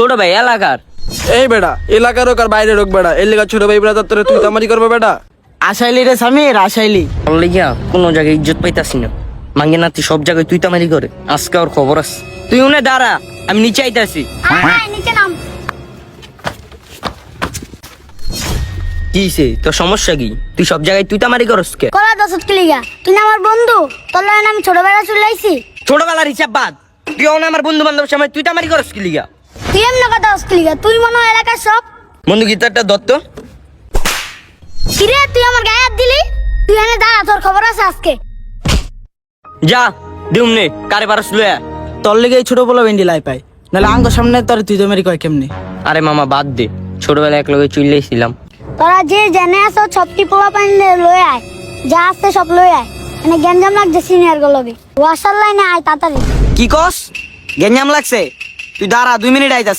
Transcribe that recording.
ছোট ভাই এলাকার। এই বেটা এলাকার হোক আর বাইরে হোক বেটা। এর লেগা ছোট ভাই ব্রাদার তোরে তুই তামারি করবে বেটা। আসাইলি রে সামির আসাইলি বললে গিয়া কোনো জায়গায় ইজ্জত পাইতাছি না। মাঙ্গে নাতি সব জায়গায় তুই তামারি করে। আজকে ওর খবর আছে। তুই উনে দাঁড়া আমি নিচে আইতাছি। কি সে তোর সমস্যা কি? তুই সব জায়গায় তুই তামারি করস কে? কলা দশত কিলিগা তুই না আমার বন্ধু? তোর আমি ছোটবেলা চলে আইছি? ছোটবেলার হিসাব বাদ। তুই আমার বন্ধু বান্ধব সময় তুই তামারি করস কি লিগা? তুই এমন কথা তুই মনে হয় এলাকার সব? বন্ধু গীতারটা দত্ত কিরে তুই আমার গায়ে হাত দিলি? তুই এনে দাঁড়া তোর খবর আছে আজকে। যা দিউম কারে পারস লয়া। তোর লেগে এই ছোট বলে ভেন্ডি লাই পাই। নাহলে আঙ্গ সামনে তোর তুই তো মেরি কয় কেমনি? আরে মামা বাদ দে। ছোটবেলায় এক লগে চুইলেছিলাম তোরা যে জেনে আছো সবটি পোলা পাইন লয়ে আয়। যা আছে সব লয়ে আয়। এনে গেঞ্জাম লাগছে সিনিয়র গুলোকে ওয়াশার লাইনে আয় তাড়াতাড়ি। কি কস? গেঞ্জাম লাগছে? তুই দাঁড়া দুই মিনিট আইতাস